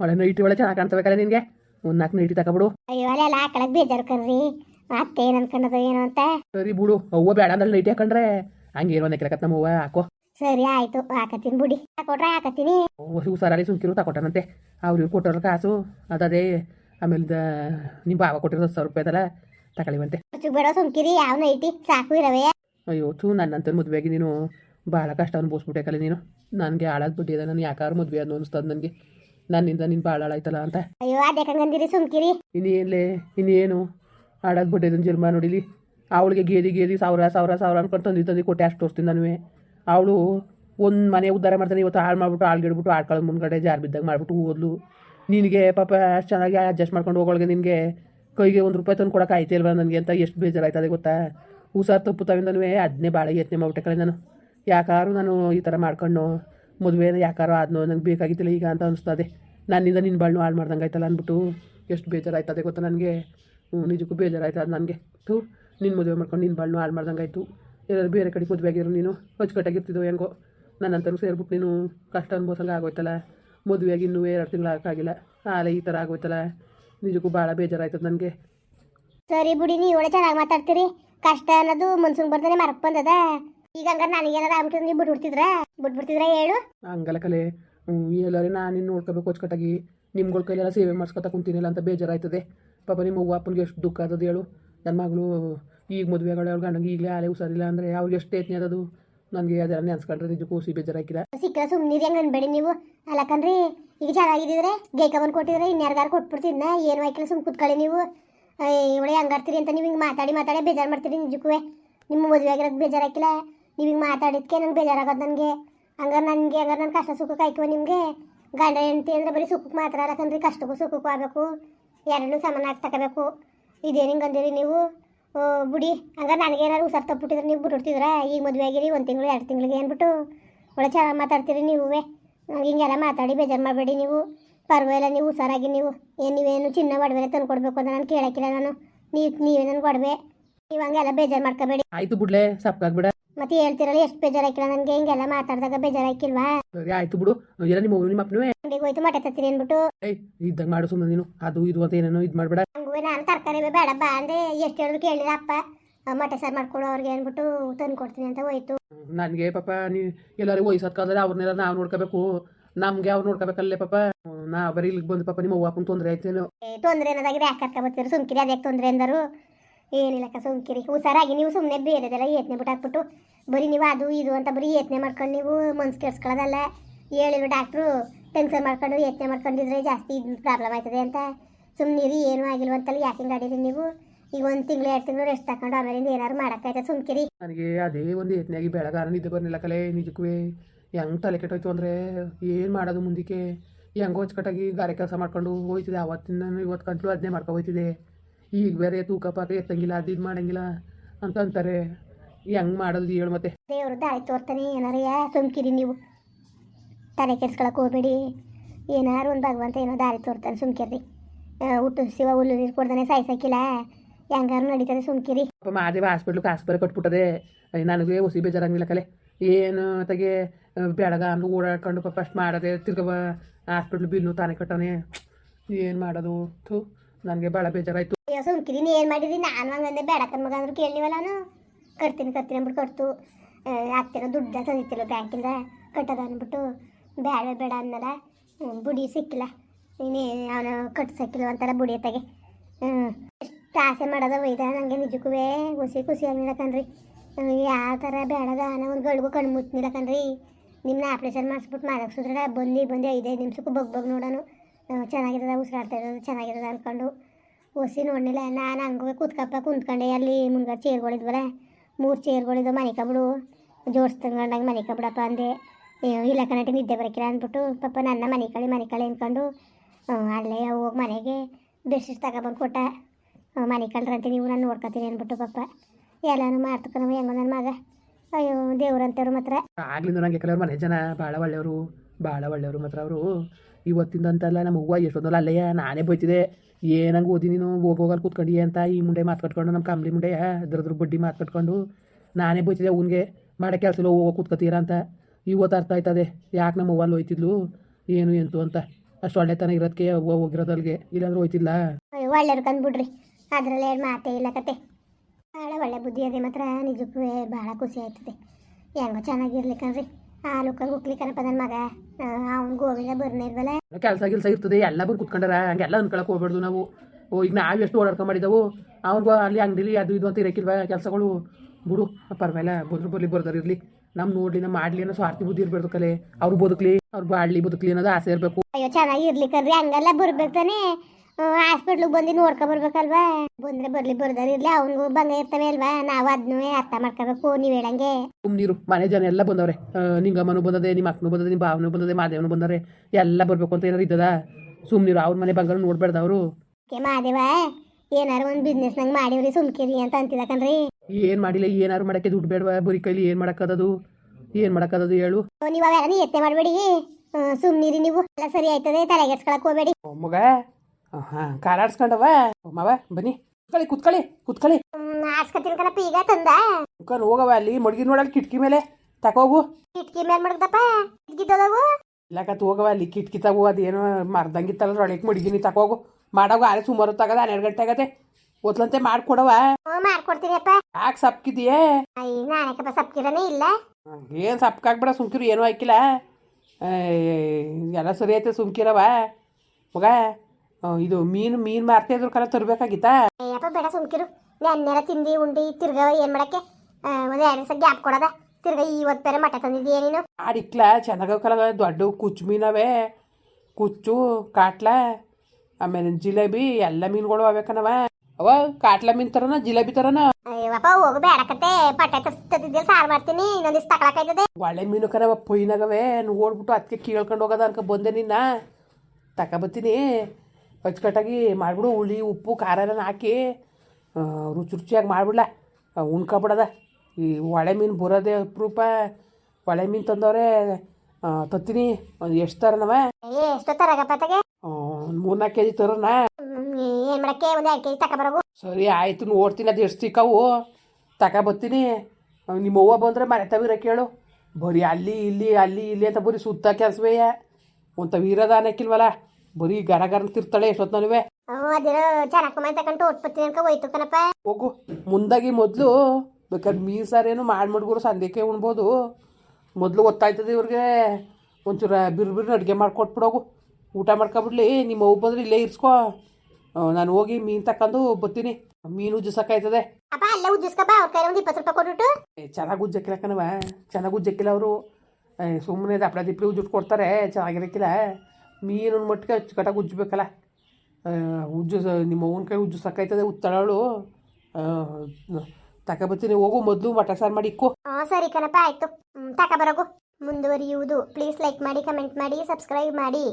ಒಳ್ಳೆ ನೈಟಿ ಒಳಗೆ ಚೆನ್ನಾಗಿ ಕಾಣ್ತಬೇಕಲ್ಲ ನಿನಗೆ. ಒಂದು ನಾಲ್ಕು ನೈಟಿ ತಗೊಬಿಡು. ಅಯ್ಯೋ ಅಲ್ಲೆಲ್ಲ ಹಾಕೊಳಕ್ ಬೇಜಾರು ಏನು ಅನ್ಕೊಂಡದು ಏನು ಅಂತ? ಸರಿ ಬಿಡು ಅವ್ವ ಬೇಡ ಅಂದ್ರೆ ನೈಟಿ ಹಾಕೊಂಡ್ರೆ ಹಂಗೆ ಏನು ಒಂದಕ್ಕೆ ನಮ್ಮ ಅವ್ವ ಹಾಕೋ. ಸರಿ ಆಯ್ತು ಹಾಕತ್ತೀನಿ ಬಿಡಿ. ಹಾಕೊಟ್ರೆ ಹಾಕತ್ತೀನಿ. ಹುಷಾರಾಗಿ ಸುಮ್ಕಿರು ತಗೊಟ್ಟನಂತೆ ಅವ್ರು ಇವ್ರು ಕಾಸು ಅದದೇ ಆಮೇಲೆ ನಿಮ್ ಬಾವ ಕೊಟ್ಟಿರೋ ಹತ್ತು ಸಾವಿರ ರೂಪಾಯಿ ಅದಲ್ಲ ತಗೊಳ್ಳಿವಂತೆ ಬೇಡ ಸುಮ್ಕಿರಿ ಯಾವ ನೈಟಿ ಸಾಕು ಇರವೆ. ಅಯ್ಯೋ ಥೂ ನನ್ನಂತ ಮದುವೆಗೆ ನೀನು ಭಾಳ ಕಷ್ಟ ಅನ್ಬೋಸ್ಬಿಟ್ಟೆ ಕಲೆ ನೀನು. ನನಗೆ ಹಾಳಾದ ಬಿಟ್ಟಿದೆ ನಾನು ಯಾಕಾರು ಮದುವೆ ಅನ್ನೋ ಅನಿಸ್ತದ ನನಗೆ. ನನ್ನಿಂದ ನೀನು ಭಾಳ ಹಾಳಾಯ್ತಲ್ಲ ಅಂತ. ಅಯ್ಯೋ ಅದೇ ಕಂಗಂದಿರಿ ಸುಮ್ಕಿರಿ. ಇನ್ನೇನ್ಲೇ ಇನ್ನೇನು ಆಡಕ್ ಬಿಟ್ಟಿದ್ ಜನ್ಮ ನೋಡಿಲಿ. ಅವಳಿಗೆ ಗೇದಿ ಗೇದಿ ಸಾವಿರ ಸಾವಿರ ಸಾವಿರ ಅನ್ಕೊಂಡು ತಂದು ತಂದು ಕೊಟ್ಟೆ ಅಷ್ಟು ತೋರಿಸ್ತೀನಿ ನಾನು ಅವಳು ಒಂದು ಮನೆ ಉದ್ಧಾರ ಮಾಡ್ತಾನೆ ಇವತ್ತು ಹಾಳು ಮಾಡ್ಬಿಟ್ಟು ಆಳ್ಗಿಡ್ಬಿಟ್ಟು ಆಡ್ಕೊಳ್ಳೋದು ಮುಂದ್ಗಡೆ ಜಾರ್ ಬಿದ್ದಾಗ ಮಾಡ್ಬಿಟ್ಟು ಓದ್ಲು. ನಿನಗೆ ಪಾಪ ಅಷ್ಟು ಚೆನ್ನಾಗಿ ಅಡ್ಜಸ್ಟ್ ಮಾಡ್ಕೊಂಡು ಹೋಗೋಳಿಗೆ ನಿನಗೆ ಕೈಗೆ ಒಂದು ರೂಪಾಯಿ ತಂದು ಕೊಡೋಕೆ ಆಯ್ತಿಲ್ವ ನನಗೆ ಅಂತ ಎಷ್ಟು ಬೇಜಾರಾಯ್ತದೆ ಗೊತ್ತಾ? ಹುಷಾರು ತಪ್ಪು ತವಿಂದನೂ ಅದನ್ನೇ ಭಾಳ ಯತ್ನೆ ಮಾಡ್ಬಿಟ್ಟೆ ಕಳೆ ನಾನು. ಯಾಕಾರು ನಾನು ಈ ಥರ ಮಾಡ್ಕೊಂಡು ಮದುವೆನ ಯಾಕಾರೋ ಆದ್ನೋ, ನಂಗೆ ಬೇಕಾಗಿತ್ತಿಲ್ಲ ಈಗ ಅಂತ ಅನಿಸ್ತದೆ. ನನ್ನಿಂದ ನಿನ್ನ ಬಾಳ್ನು ಹಾಳು ಮಾಡ್ದಂಗೆ ಆಯ್ತಲ್ಲ ಅಂದ್ಬಿಟ್ಟು ಎಷ್ಟು ಬೇಜಾರಾಯ್ತದೆ ಗೊತ್ತಾ ನನಗೆ? ನಿಜಕ್ಕೂ ಬೇಜಾರಾಯ್ತದ ನನಗೆ. ಥೂ ನಿನ್ನ ಮದುವೆ ಮಾಡ್ಕೊಂಡು ನಿನ್ನ ಬಾಳ್ನು ಹಾಳು ಮಾಡ್ದಂಗೆ ಆಯಿತು ಏನಾದ್ರು ಬೇರೆ ಕಡೆ ಮದುವೆ ಆಗಿರೋ ನೀನು ಅಚ್ಚುಕಟ್ಟಾಗಿರ್ತಿದ್ದೋ ಹೆಂಗೋ? ನನ್ನಂತರೂ ಸೇರ್ಬಿಟ್ಟು ನೀನು ಕಷ್ಟ ಅನ್ಬೋಸಂಗೆ ಆಗೋಯ್ತಲ್ಲ. ಮದುವೆಯಾಗಿ ಇನ್ನೂ ಎರಡು ತಿಂಗಳು ಹಾಕಾಗಿಲ್ಲ ಆಲೆ ಈ ಥರ ಆಗೋಯ್ತಲ್ಲ. ನಿಜಕ್ಕೂ ಭಾಳ ಬೇಜಾರಾಯ್ತದ ನನಗೆ. ಸರಿ ಬಿಡಿ, ನೀವು ಒಳ್ಳೆ ಚೆನ್ನಾಗಿ ಮಾತಾಡ್ತೀರಿ. ಕಷ್ಟ ಅನ್ನೋದು ಮನ್ಸಂಗೆ ಬರ್ತಾನೆ ಮರಕ್ ಬಂದದ. ಈಗ ಹಂಗಾರೆ ನನಗೇನಾರ ಆಗ್ಬಿಟ್ಟು ನೀವು ಬಿಟ್ಬಿಡ್ತಿದ್ರ ಬಿಟ್ಬಿಡ್ತಿದ್ರ ಹೇಳು. ಹಂಗಲ್ಲ ಕಲೆ. ಎಲ್ಲರೂ ನಾನು ನಿನ್ ನೋಡ್ಕೋಬೇಕು ಅಚ್ಚುಕಟ್ಟಾಗಿ ನಿಮ್ಗಳ ಕೈಲೆಲ್ಲ ಸೇವೆ ಮಾಡ್ಸ್ಕೊತಾ ಕುಂತೀನಿಲ್ಲ ಅಂತ ಬೇಜಾರಾಯ್ತದೆ. ಪಾಪ ನಿಮ್ಮ ಅವ್ವ ಅಪ್ಪನಿಗೆ ಎಷ್ಟು ದುಃಖ ಆದದ್ದು ಹೇಳು. ನನ್ನ ಮಗಳು ಈಗ ಮದುವೆಗಳು ಅವಳು ಗಂಡಂಗೆ ಈಗಲೇ ಆಲೆ ಹುಷಾರಿಲ್ಲ ಅಂದ್ರೆ ಅವ್ರಿಗೆ ಎಷ್ಟು ಯತ್ನೆ ಅದು ನನಗೆ ಅದೆಲ್ಲ ನೆನ್ಸ್ಕೊಂಡ್ರೆ ನಿಜಕ್ಕೂ ಸಿ ಬೇಜಾರಾಕಿಲ್ಲ ಸಿಕ್ಕ ಸುಮ್ಮನಿರಿ ಹಂಗೆ ಅನ್ಬೇಡಿ ನೀವು. ಅಲ್ಲಕಂದ್ರಿ ಈಗ ಚೆನ್ನಾಗಿದ್ದಿದ್ರೆ ಗೇಕ ಬಂದು ಕೊಟ್ಟಿದ್ರೆ ಇನ್ಯಾರ್ಗಾರು ಕೊಟ್ಬಿಡ್ತಿದ್ನ? ಏನು ಆಯ್ಕಿಲ್ಲ ಸುಮ್ ಕುತ್ಕೊಳ್ಳಿ ನೀವು. ಇವಳೆ ಹಂಗಾರ್ತೀರಿ ಅಂತ ನೀವು ಹಿಂಗೆ ಮಾತಾಡಿ ಮಾತಾಡಿ ಬೇಜಾರು ಮಾಡ್ತೀರಿ ನಿಜಕ್ಕೂ ನಿಮ್ಮ ಮದುವೆ ಆಗಿರೋದು ಬೇಜಾರಾಕಿಲ್ಲ ನೀವು ಹಿಂಗೆ ಮಾತಾಡಿದ್ಕೆ ನಂಗೆ ಬೇಜಾರಾಗೋದು ನನಗೆ. ಹಂಗಾರೆ ನನಗೆ, ಹಂಗಾರೆ ನನ್ನ ಕಷ್ಟ ಸುಖಕ್ಕೆ ಕಾಯ್ಕೋ ನಿಮಗೆ. ಗಂಡ ಹೆಂಡತಿ ಅಂದ್ರೆ ಬರೀ ಸುಖಕ್ಕೆ ಮಾತ್ರ ಯಾಕಂದ್ರೆ ಕಷ್ಟಕ್ಕೂ ಸುಖಕ್ಕೂ ಆಗಬೇಕು. ಎರಡನ್ನೂ ಸಮಾನಾಗಿ ತಗೋಬೇಕು. ಇದೇನು ಹಿಂಗೆ ಅಂದಿರಿ ನೀವು? ಬುಡಿ, ಹಂಗಾರೆ ನನಗೆ ಏನಾದ್ರು ಹುಷಾರು ತಪ್ಪಿಟ್ಟಿದ್ರೆ ನೀವು ಬಿಟ್ಬಿಡ್ತಿದ್ರ ಈಗ ಮದುವೆ ಆಗಿರಿ, ಒಂದು ತಿಂಗಳು, ಎರಡು ತಿಂಗಳಿಗೆ ಏನ್ಬಿಟ್ಟು ಒಳ್ಳೆ ಚೆನ್ನಾಗಿ ಮಾತಾಡ್ತೀರಿ ನೀವೇ ಹಿಂಗೆಲ್ಲ ಮಾತಾಡಿ ಬೇಜಾರು ಮಾಡಬೇಡಿ ನೀವು. ಪರವಾಗಿಲ್ಲ ನೀವು ಹುಷಾರಾಗಿ ನೀವು. ಏನು ನೀವೇನು ಚಿನ್ನ ಒಡವೆ ತಂದು ಕೊಡಬೇಕು ಅಂತ ನಾನು ಕೇಳಕ್ಕಿಲ್ಲ ನಾನು. ನೀವು ನೀವೇ ನನ್ಗೆ ನೀವು ಹಂಗೆಲ್ಲ ಬೇಜಾರು ಮಾಡ್ಕೋಬೇಡಿ. ಆಯ್ತು ಬಿಡ್ಲೆ ಸಪ್ಕಾಗ್ಬಿಡ ಮತ್ತೆ ಹೇಳ್ತಿರಲ್ಲ ಎಷ್ಟು ಬೇಜಾರಾಕಿಲ್ಲ ನನಗೆ ಹಿಂಗೆಲ್ಲ ಮಾತಾಡಿದಾಗ ಬೇಜಾರಾಕಿಲ್ವಾ ಸರಿ ಆಯ್ತು ಬಿಡು. ಎಲ್ಲ ನಿಮ್ಮ ನಿಮ್ಮ ಅಪ್ಪನೂ ಅಂಗಡಿಗೆ ಹೋಯ್ತು ಮಠ ತತ್ತೀರಿ ಅಂದ್ಬಿಟ್ಟು. ಏಯ್ ಇದ್ದಂಗೆ ಮಾಡು ಸುಮ್ಮನೆ ನೀನು. ಅದು ಇದು ಅಂತ ಏನೇನೋ ಇದು ಮಾಡಬೇಡ. ಹಂಗೂ ನಾನು ತರಕಾರಿ ಬೇಡ ಬಾ ಅಂದ್ರೆ ಎಷ್ಟು ಹೇಳಿದ್ರು ಕೇಳಿದ ಅಪ್ಪ. ಆ, ಸರ್ ಮಾಡ್ಕೊಡು ಅವ್ರಿಗೆ ಅಂದ್ಬಿಟ್ಟು ತಂದು ಕೊಡ್ತೀನಿ ಅಂತ ಹೋಯ್ತು. ನನಗೆ ಪಾಪ ನೀ ಎಲ್ಲರೂ ಕಾಲದಲ್ಲಿ ಅವ್ರನ್ನೆಲ್ಲ ನಾವು ನೋಡ್ಕೋಬೇಕು. ನಮ್ಗೆ ಅವ್ರು ನೋಡ್ಕೋಬೇಕಲ್ಲೇ ಪಾಪ. ನಾ ಬರೀ ಇಲ್ಲಿಗೆ ಬಂದು ಪಾಪ ನಿಮ್ಮ ಅವ್ವ ಅಪ್ಪನ ತೊಂದರೆ ಆಯ್ತೇನೋ. ತೊಂದರೆ ಏನದಾಗಿದೆ ಯಾಕೆ ಕರ್ಕೊಬತ್ತೀರಿ ಸುಮ್ಕಿರಿ ಅದಕ್ಕೆ ತೊಂದರೆ ಅಂದರು? ಏನಿಲ್ಲಕ್ಕ ಸುಮ್ಕಿರಿ ಹುಷಾರಾಗಿ ನೀವು ಸುಮ್ಮನೆ ಬೇರೆದೆಲ್ಲ ಏತ್ನೆ ಬಿಟ್ಟು ಹಾಕ್ಬಿಟ್ಟು ಬರೀ ನೀವು ಅದು ಇದು ಅಂತ ಬರೀ ಏತ್ನೆ ಮಾಡ್ಕೊಂಡು ನೀವು ಮನ್ಸು ಕೆಡ್ಸ್ಕೊಳ್ಳೋದಲ್ಲ. ಹೇಳಿದ್ರು ಡಾಕ್ಟ್ರು ಟೆನ್ಷನ್ ಮಾಡ್ಕೊಂಡು ಏತ್ನೆ ಮಾಡ್ಕೊಂಡಿದ್ರೆ ಜಾಸ್ತಿ ಪ್ರಾಬ್ಲಮ್ ಆಯ್ತದೆ ಅಂತ. ಸುಮ್ಮನಿರಿ ಏನೂ ಆಗಿಲ್ವಂತಲ್ಲ ಯಾಕೆ ಹಿಂಗಾಡಿರಿ ನೀವು? ಈಗ ಒಂದು ತಿಂಗಳು, ಎರಡು ತಿಂಗಳು ರೆಸ್ಟ್ ತಗೊಂಡು ಆಮೇಲಿಂದ ಏನಾರು ಮಾಡೋಕ್ಕಾಯ್ತದೆ ಸುಮ್ಕಿರಿ ನನಗೆ ಅದೇ ಒಂದು ಯತ್ನಾಗಿ ಬೆಳಗಾರ ನಿದ್ದೆ ಬರಲಿಲ್ಲ ಕಲೆ ನಿಜಕ್ಕೂ ಹೆಂಗೆ ತಲೆ ಕೆಟ್ಟೋಯ್ತು ಅಂದರೆ ಏನು ಮಾಡೋದು ಮುಂದಕ್ಕೆ? ಹೆಂಗ್ ಹೊಚ್ಕಟ್ಟಾಗಿ ಗಾರೆ ಕೆಲಸ ಮಾಡ್ಕೊಂಡು ಹೋಯ್ತಿದೆ? ಅವತ್ತಿನ ಇವತ್ತು ಕಂಟ್ಲು ಅದನ್ನೇ ಮಾಡ್ಕೊ ಹೋಯ್ತಿದೆ. ಈಗ ಬೇರೆ ತೂಕ ಪಾಕ ಎತ್ತಂಗಿಲ್ಲ ಅದು ಇದು ಮಾಡಂಗಿಲ್ಲ ಅಂತ ಅಂತಾರೆ ಹೆಂಗೆ ಮಾಡೋದು ಹೇಳು ಮತ್ತೆ? ದೇವರು ದಾರಿ ತೋರ್ತಾನೆ ಏನಾರ ಯಾ ಸುಮ್ಕಿರಿ ನೀವು. ತಲೆ ಕೆಡ್ಸ್ಕೊಳಕ್ಕೆ ಹೋಗ್ಬೇಡಿ. ಏನಾರು ಒಂದು ಭಗವಂತ ಏನೋ ದಾರಿ ತೋರ್ತಾನೆ ಸುಮ್ಕಿರಿ. ಹುಟ್ಟು ಶಿವ ಹುಲ್ಲು ನೀರು ಕೊಡ್ತಾನೆ ಸಾಯ್ಸಕ್ಕಿಲ್ಲ ಹೆಂಗಾರು ನಡೀತದೆ ಸುಮ್ಕಿರಿ. ಪಾಪ ಮಾದೇವ ಹಾಸ್ಪಿಟ್ಲು ಕಾಸು ಬರೀ ಕಟ್ಬಿಟ್ಟದೆ. ನನಗೆ ಹುಸಿ ಬೇಜಾರಂಗಿಲ್ಲ ಕಲೆ. ಏನು ತಗೆ ಬೆಳಗ ಅಂದು ಓಡಾಡ್ಕೊಂಡು ಫಸ್ಟ್ ಅಷ್ಟು ಮಾಡದೆ ತಿರ್ಗ ಹಾಸ್ಪಿಟ್ಲ್ ಬಿಲ್ಲು ತಾನೇ ಕಟ್ಟೋನೆ ಏನು ಮಾಡೋದು? ಥೂ ನನಗೆ ಭಾಳ ಬೇಜಾರಾಯಿತು. ಅಯ್ಯೋ ಸುಮ್ಕಿರಿ ನೀ ಏನು ಮಾಡಿದ್ರಿ ನಾನು ಹಂಗಂದೆ ಬೇಡ ಮಗ ಅಂದ್ರು ಕೇಳಿವಲ್ಲ ನಾನು ಕಟ್ತೀನಿ ಕಟ್ತೀನಿ ಅಂದ್ಬಿಟ್ಟು ಕಟ್ತು. ಆಗ್ತಿರೋ ದುಡ್ಡು ತಂದಿತ್ತಿಲ್ಲ ಬ್ಯಾಂಕಿಂದ, ಕಟ್ಟದ ಅಂದ್ಬಿಟ್ಟು ಬೇಡ ಬೇಡ ಅನ್ನಲ್ಲ ಬುಡಿ ಸಿಕ್ಕಿಲ್ಲ. ನೀನು ಅವನು ಕಟ್ಸಕ್ಕಿಲ್ಲ ಅಂತಾರ ಬುಡಿ ಅತ್ತಾಗೆ ಹ್ಞೂ ಎಷ್ಟು ಆಸೆ ಮಾಡೋದ ಒಯ್ದ? ನನಗೆ ನಿಜಕ್ಕೂ ಖುಷಿ ಖುಷಿ ಆಗಿಲ್ಲ ಕಣ್ರಿ ಯಾವ ಥರ ಬೇಡದ ಅನ್ನೋ ಒಂದು ಗಳಿಗೂ ಕಣ್ಣು ಮುಚ್ಚಿಲ್ಲ ಕಣ್ರಿ ನಿಮ್ಮನ್ನ ಆಪ್ರೇಷನ್ ಮಾಡಿಸ್ಬಿಟ್ಟು ಮಾಡಕ್ಸಿದ್ರೆ ಬಂದು ಬಂದು ಐದೈದು ನಿಮಿಷಕ್ಕೂ ಬಗ್ ಬಗ್ ನೋಡೋನು. ಚೆನ್ನಾಗಿರ್ತದ ಉಸಿರಾಡ್ತಾ ಇರೋದು ಚೆನ್ನಾಗಿರ್ತದ ಅಂದ್ಕೊಂಡು ಒಸಿ ನೋಡಲಿಲ್ಲ ನಾನು ಹಂಗೆ ಕೂತ್ಕಪ್ಪ, ಕುಂತ್ಕೊಂಡೆ ಅಲ್ಲಿ ಮುಂದೆ ಚೇರ್ಗಳಿದ್ವಲ್ಲ ಮೂರು ಚೇರ್ಗಳಿದ್ವು, ಮನೆ ಕಬ್ಬಿಡು ಜೋಡಿಸ್ತಂಗಂಡಂಗೆ ಮನೆ ಕಬ್ಬಿಡಪ್ಪ ಅಂದೆ. ಇಲ್ಲ ಕಣಟಿ ನಿದ್ದೆ ಬರಕಿಲ್ಲ ಅಂದ್ಬಿಟ್ಟು ಪಾಪ ನನ್ನ ಮನೆ ಕಳಿ ಮನೆ ಕಳಿ ಅಂದ್ಕೊಂಡು ಅಲ್ಲೇ ಹೋಗಿ ಮನೆಗೆ ಬೆಡ್ಶೀಟ್ ತಗೊಬಂದು ಕೊಟ್ಟ. ಮನೆ ಕಳ್ರಂತೆ, ನೀವು ನಾನು ನೋಡ್ಕೊತೀನಿ ಅಂದ್ಬಿಟ್ಟು ಪಾಪ ಎಲ್ಲಾನು ಮಾಡ್ತಕ್ಕನವ ಹೆಂಗೋ ನನ್ನ ಮಗ. ಅಯ್ಯೋ, ದೇವ್ರಂತವ್ರು ಮಾತ್ರ. ಆಗ್ಲಿಂದ ನಂಗೆ ಕೆಲವರು ಮನೆ ಜನ ಭಾಳ ಒಳ್ಳೆಯವರು ಭಾಳ ಒಳ್ಳೆಯವರು ಮಾತ್ರ ಅವರು. ಇವತ್ತಿಂದ ಅಂತಲ್ಲ ನಮ್ಮ ಹೂವು ಎಷ್ಟೊಂದಲ್ಲ ಅಲ್ಲಯ್ಯ, ನಾನೇ ಬೈತಿದೆ ಏನಂಗೆ ಓದಿ ನೀನು? ಹೋಗಿ ಕೂತ್ಕೊಂಡು ಅಂತ ಈ ಮುಂಡೆ ಮಾತು ಕಟ್ಕೊಂಡು ನಮ್ಮ ಕಂಬ್ಲಿ ಮುಂಡೆ ಅದ್ರದ್ರ ಬಡ್ಡಿ ಮಾತು ಕಟ್ಕೊಂಡು ನಾನೇ ಬೈತಿದ್ದೆ ಅವನಿಗೆ, ಮಾಡೋ ಕೆಲಸ ಹೋಗೋ ಕೂತ್ಕೊತೀರ ಅಂತ. ಇವತ್ತು ಅರ್ಥ ಆಯ್ತದೆ. ಯಾಕೆ ನಮ್ಮ ಅವ್ವಲ್ಲಿ ಹೋಯ್ತಿದ್ಲು? ಏನು ಎಂತು ಅಂತ. ಅಷ್ಟು ಒಳ್ಳೆತನ ಇರೋದಕ್ಕೆ ಹೋಗಿರೋದಲ್ಗೆ ಇಲ್ಲಾಂದ್ರೆ ಹೋಯ್ತಿಲ್ಲ ಒಳ್ಳೆಯವ್ರು ಕಂದ್ಬಿಡ್ರಿ ಅದ್ರಲ್ಲಿ ಎರಡು ಮಾತೇ ಇಲ್ಲ ಕತೆ. ಭಾಳ ಒಳ್ಳೆ ಬುದ್ಧಿ ಅದೇ ಮಾತ್ರ. ನಿಜಕ್ಕೂ ಭಾಳ ಖುಷಿ ಆಯ್ತದೆ. ಹೆಂಗೋ ಚೆನ್ನಾಗಿರ್ಲಿಕ್ಕನ್ರಿ ಹುಕ್ಲಿಕ್ಕನಪ್ಪ ನನ್ನ ಮಗ. ಅವ್ನು ಗೋವಿಂದ ಬರ್ನೇ ಇಲ್ವಲ್ಲ ಕೆಲಸ ಗಿಲ್ಸ ಇರ್ತದೆ ಎಲ್ಲ ಬಂದು ಕುತ್ಕೊಂಡಾರ ಹಂಗೆಲ್ಲ ಅನ್ಕೊಳಕ್ ಹೋಗ್ಬಾರ್ದು ನಾವು. ಓ ಈಗ ನಾವು ಎಷ್ಟು ಓಡಾಡ್ಕೊ ಮಾಡಿದವು ಅವ್ನಿಗೂ ಅಲ್ಲಿ ಅಂಗಡಿಲಿ ಅದು ಇದು ಅಂತ ಇರಕ್ಕಿಲ್ವ ಕೆಲಸಗಳು. ಬಿಡು ಪರವಾಗಿಲ್ಲ ಬಂದ್ರು ಬರ್ಲಿ ಬರ್ದಾರ ಇರ್ಲಿ. ನಮ್ಮ ನೋಡ್ಲಿ ನಮ್ಮ ಮಾಡ್ಲಿ ಅನ್ನೋ ಸ್ವಾರ್ಥಿ ಬುದ್ಧಿ ಇರ್ಬಾರ್ದು ಕಲೆ. ಅವ್ರು ಬದುಕ್ಲಿ ಅವ್ರು ಬಾಳ್ಲಿ ಬದುಕ್ಲಿ ಅನ್ನೋದು ಆಸೆ ಇರಬೇಕು. ಅಯ್ಯೋ ಚೆನ್ನಾಗಿರ್ಲಿಕ್ಕನ್ರಿ ಹಂಗೆಲ್ಲ ಬರ್ಬೇಕು ತಾನೇ. ಹಾಸ್ಪಿಟ್ಲಿಗೆ ಬಂದು ನೋಡ್ಕೊ ಬರ್ಬೇಕಲ್ವಾ ಬಂದ್ರೆ ಬರ್ಲಿ ಬರ್ದಾರ ಇರ್ಲಿ ಅವ್ನು ಬಂಗ ಇರ್ತವೆ ಅಲ್ವಾ? ನಾವು ಅದನ್ನೂ ಅರ್ಥ ಮಾಡ್ಕೋಬೇಕು ನೀವು ಹೇಳಂಗೆ. ನೀರು ಮನೆ ಜನ ಎಲ್ಲ ಬಂದವ್ರೆ. ಆ, ನಿಂಗಮ್ಮನು ಬಂದದೆ ನಿಮ್ಮ ಅಕ್ಕನು ಬಂದದೆ ನಿಮ್ಮ ಭಾವನು ಬಂದದೆ ಮಾದೇವನು ಬಂದರೆ ಎಲ್ಲ ಬರ್ಬೇಕು ಅಂತ ಏನಾರು ಇದ್ದದ? ಸುಮ್ನಿರು ಅವ್ರ ಮನೆ ಬಂಗಾರ ನೋಡ್ಬೇಡ್ದ ಅವರು. ಕೆ ಮಾದೇವ ಏನಾರು ಒಂದು ಬಿಸ್ನೆಸ್ನಾಗ ಮಾಡಿವ್ರಿ ಸುಮ್ಕಿರಿ ಅಂತ ಅಂತಿದ ಕಣ್ರಿ. ಏನ್ ಮಾಡಿಲ್ಲ ಏನಾರು ಮಾಡಕ್ಕೆ ದುಡ್ಡು ಬೇಡ ಬರೀ ಕೈಲಿ ಏನು ಮಾಡಕ್ಕದದು? ಏನು ಮಾಡಕ್ಕದದು ಹೇಳು. ನೀವು ಅವೆಲ್ಲ ಎತ್ತೆ ಮಾಡಬೇಡಿ. ಸುಮ್ನಿರಿ ನೀವು. ಎಲ್ಲ ಸರಿ ಆಯ್ತದೆ ತಲೆಗೆಡ್ಸ್ಕೊಳಕ್ ಹೋಗ್ಬೇಡಿ. ಓ, ಮಗ ಹಾಂ ಆಡ್ಸ್ಕೊಂಡವ? ಮಾವ ಬನ್ನಿ. ಕುತ್ಕೊಳ್ಳಿ ಕುತ್ಕೊಳ್ಳಿ ಕುತ್ಕಳಿ ಆಡ್ಸ್ಕೊತೀನಿ ಕಣಪ್ಪ ಈಗ ತಂದ. ಮುಖನ್ ಹೋಗವ ಅಲ್ಲಿ ಮಡ್ಗಿ ನೋಡಲ್ಲಿ ಕಿಟಕಿ ಮೇಲೆ. ತಕೋಗು ಕಿಟಕಿ ಮೇಲೆ ಮಡಗ್ದಪ್ಪ ಇದ್ಗಿದ್ದದವು ಇಲ್ಲಕತ್ ಹೋಗವ ಅಲ್ಲಿ ಕಿಟಕಿ ತಗೋ ಅದೇನೋ ಮರ್ದಂಗಿತ್ತಲ್ಲ ಒಳಗೆ ಮಡ್ಗಿನಿ ತಕೋಗು ಮಾಡೋಗು ಆರೆ ಸುಮಾರು ತಗದ ಹನ್ನೆರಡು ಗಂಟೆ ಆಗತ್ತೆ. ಓದ್ಲಂತೆ ಮಾಡ್ಕೊಡವ. ಹ್ಞೂ ಮಾಡ್ಕೊಡ್ತೀನಿ ಅಪ್ಪ. ಯಾಕೆ ಸಪ್ಕಿದೆಯೇ? ಅಯ್ಯ ನಾನಕ್ಕಪ್ಪ ಸಪ್ಕಿರನೇ ಇಲ್ಲ. ಏನು ಸಪ್ಕಾಗ್ಬೇಡ ಸುಮ್ಕಿರು ಏನೂ ಹಾಕಿಲ್ಲ. ಎಲ್ಲ ಸರಿ ಐತೆ ಸುಮ್ಕಿರವ. ಮಗ ಇದು ಮೀನು ಮೀನು ಮಾರ್ತಾ ಇದ್ರು ಕಲ ತರ್ಬೇಕಾಗಿತ್ತಾ? ಅಯ್ಯಪ್ಪ ಬೇಡ ಸುಮ್ಕಿರು. ನೆನ್ನೆರ ತಿಂದು ಉಂಡಿ ತಿರ್ಗಾ ಏನ್ ಮಾಡಕ್ಕೆ? ಒಂದ್ ಎರಡು ದಿವಸ ಗ್ಯಾಪ್ ಕೊಡದ. ತಿರ್ಗ ಇವತ್ತು ಬೇರೆ ಮಠ ತಂದಿದ್ದೀಯ ನೀನು? ಆಡಿಕ್ಲ ಚೆನ್ನಾಗ ಕಲ ದೊಡ್ಡ ಕುಚ್ಚು ಮೀನವೆ. ಕುಚ್ಚು ಕಾಟ್ಲ ಆಮೇಲೆ ಜಿಲೇಬಿ ಎಲ್ಲ ಮೀನುಗಳು ಅವೇಕನವ ಅವ ಕಾಟ್ಲ ಮೀನ್ ತರನ ಜಿಲೇಬಿ ತರನ. ಅಯ್ಯವಪ್ಪ ಹೋಗು ಬೇಡಕತ್ತೆ ಪಟ್ಟೆ ಸಾರು ಮಾಡ್ತೀನಿ. ಇನ್ನೊಂದ್ ದಿವಸ ತಗೊಳಕಾಯ್ತದೆ ಒಳ್ಳೆ ಮೀನು ಕರವ ಪೊಯ್ನಾಗವೆ. ನೋಡ್ಬಿಟ್ಟು ಅದಕ್ಕೆ ಕೀಳ್ಕೊಂಡು ಹೋಗದ ಅನ್ಕ ಬಂದೆ ನಿನ್ನ. ತಗೊಬತ್ತೀನಿ ಅಚ್ಚುಕಟ್ಟಾಗಿ ಮಾಡಿಬಿಡು ಹುಳಿ ಉಪ್ಪು ಖಾರ ಎಲ್ಲ ಹಾಕಿ ರುಚಿ ರುಚಿಯಾಗಿ ಮಾಡಿಬಿಡ್ಲ. ಉಣ್ಕೊಬಿಡದ. ಈ ಒಳೆ ಮೀನು ಬರೋದೇ ಅಪರೂಪ. ಒಳೆ ಮೀನು ತಂದವ್ರೆ ತತ್ತೀನಿ. ಒಂದು ಎಷ್ಟು ತರನವ? ನಮ್ಮ ಎಷ್ಟು ತರಗಪ್ಪ ತಗೆ ಒಂದು ಮೂರ್ನಾಲ್ಕು ಕೆ ಜಿ ತರೋಣ ಏನ್ ಮಾಡಕ್ಕೆ? ಒಂದ್ ಎರಡು ತಗೊಬರೋಗು ಸರಿ ಆಯ್ತು ಓಡ್ತೀನಿ ಅದು ಎಷ್ಟು ಸಿಕ್ಕವು? ತಗೊಬತ್ತೀನಿ ನಿಮ್ಮ ಅವ್ವ ಬಂದರೆ ಮನೆ ತವಿರ ಕೇಳು. ಬರೀ ಅಲ್ಲಿ ಇಲ್ಲಿ ಅಲ್ಲಿ ಇಲ್ಲಿ ಅಂತ ಬರೀ ಸುತ್ತ ಕೆಲಸವೇ. ಒಂದು ತವೀರದ ಅನ್ನಕ್ಕಿಲ್ವಲ್ಲ ಬರೀ ಗರ ಗರ ತಿರ್ತಾಳೆ ನನಗೆ ಚೆನ್ನಾಗಿ ಅನ್ಕ ಹೋಯ್ತು ಕಣಪ್ಪ. ಹೋಗು. ಮುಂದಾಗಿ ಮೊದಲು ಬೇಕಾದ್ರೆ ಮೀನು ಸಾರೇನು ಮಾಡಿ ಮಡ್ಗುರು ಸಂದೇಕೆ ಉಣ್ಬೋದು. ಮೊದಲು ಗೊತ್ತಾಯ್ತದೆ ಇವ್ರಿಗೆ. ಒಂಚೂರು ಬಿರು ಬಿರು ಅಡುಗೆ ಮಾಡ್ಕೊಟ್ಬಿಡೋಗು. ಊಟ ಮಾಡ್ಕೊಬಿಡ್ಲಿ ನಿಮ್ಮ ಅವು ಬಂದ್ರೆ ಇಲ್ಲೇ ಇರ್ಸ್ಕೊ. ನಾನು ಹೋಗಿ ಮೀನು ತಕೊಂಡು ಬರ್ತೀನಿ ಮೀನು ಉಜ್ಜಿಸಕಾಯ್ತದೆ ಅಪ್ಪ ಅಲ್ಲ ಉಜ್ಜಿಸ್ಕಪ್ಪ ಅವ್ರ ಕೈ ಒಂದು ಇಪ್ಪತ್ತು ರೂಪಾಯಿ ಕೊಟ್ಬಿಟ್ಟು. ಚೆನ್ನಾಗಿ ಉಜ್ಜಕ್ಕಿಲ್ಲ ಕಣವ ಚೆನ್ನಾಗಿ ಉಜ್ಜಕ್ಕಿಲ್ಲ ಅವರು. ಸುಮ್ಮನೆ ದಪ್ಪಳ ದಿಪ್ಪಳಿ ಉಜ್ಜಿಟ್ಟು ಕೊಡ್ತಾರೆ ಚೆನ್ನಾಗಿರಕ್ಕಿಲ್ಲ. ಮೀನು ಮಟ್ಟಿಗೆ ಅಚ್ಚುಕಟ್ಟಾಗಿ ಉಜ್ಜಬೇಕಲ್ಲ. ಉಜ್ಜು ನಿಮ್ಮ ಅವ್ವನ ಕೈ ಉಜ್ಜು ಸಾಕಾಯ್ತದೆ ಉತ್ತಳವಳು ತಗೊಬತ್ತೀನಿ ಹೋಗು, ಮೊದಲು ಮಟ ಸಾರು ಮಾಡಿ ಇಕ್ಕು. ಹಾಂ, ಸರಿ ಕಣಪ್ಪ, ಆಯ್ತು. ತಗೊಬರೋಗು ಮುಂದುವರಿಯುವುದು. ಪ್ಲೀಸ್ ಲೈಕ್ ಮಾಡಿ ಕಮೆಂಟ್ ಮಾಡಿ ಸಬ್ಸ್ಕ್ರೈಬ್ ಮಾಡಿ.